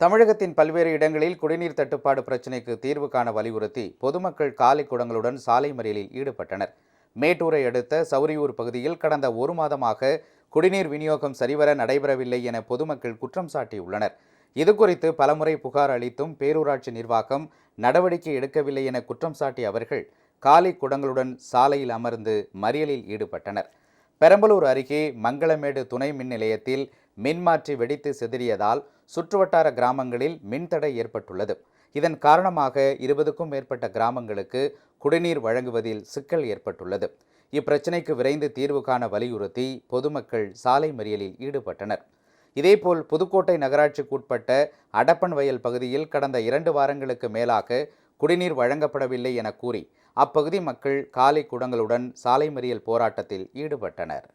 தமிழகத்தின் பல்வேறு இடங்களில் குடிநீர் தட்டுப்பாடு பிரச்சினைக்கு தீர்வு காண வலியுறுத்தி பொதுமக்கள் காலை குடங்களுடன் சாலை மறியலில் ஈடுபட்டனர். மேட்டூரை அடுத்த சௌரியூர் பகுதியில் கடந்த ஒரு மாதமாக குடிநீர் விநியோகம் சரிவர நடைபெறவில்லை என பொதுமக்கள் குற்றம் சாட்டியுள்ளனர். இதுகுறித்து பலமுறை புகார் அளித்தும் பேரூராட்சி நிர்வாகம் நடவடிக்கை எடுக்கவில்லை என குற்றம் சாட்டிய அவர்கள் காலை குடங்களுடன் சாலையில் அமர்ந்து மறியலில் ஈடுபட்டனர். பெரம்பலூர் அருகே மங்களமேடு துணை மின் நிலையத்தில் மின்மாற்றி வெடித்து சிதறியதால் சுற்றுவட்டார கிராமங்களில் மின்தடை ஏற்பட்டுள்ளது. இதன் காரணமாக இருபதுக்கும் மேற்பட்ட கிராமங்களுக்கு குடிநீர் வழங்குவதில் சிக்கல் ஏற்பட்டுள்ளது. இப்பிரச்சினைக்கு விரைந்து தீர்வு காண வலியுறுத்தி பொதுமக்கள் சாலை மறியலில் ஈடுபட்டனர். இதேபோல் புதுக்கோட்டை நகராட்சிக்குட்பட்ட அடப்பன் வயல் பகுதியில் கடந்த இரண்டு வாரங்களுக்கு மேலாக குடிநீர் வழங்கப்படவில்லை என கூறி அப்பகுதி மக்கள் காலை குடங்களுடன் சாலை மறியல் போராட்டத்தில் ஈடுபட்டனர்.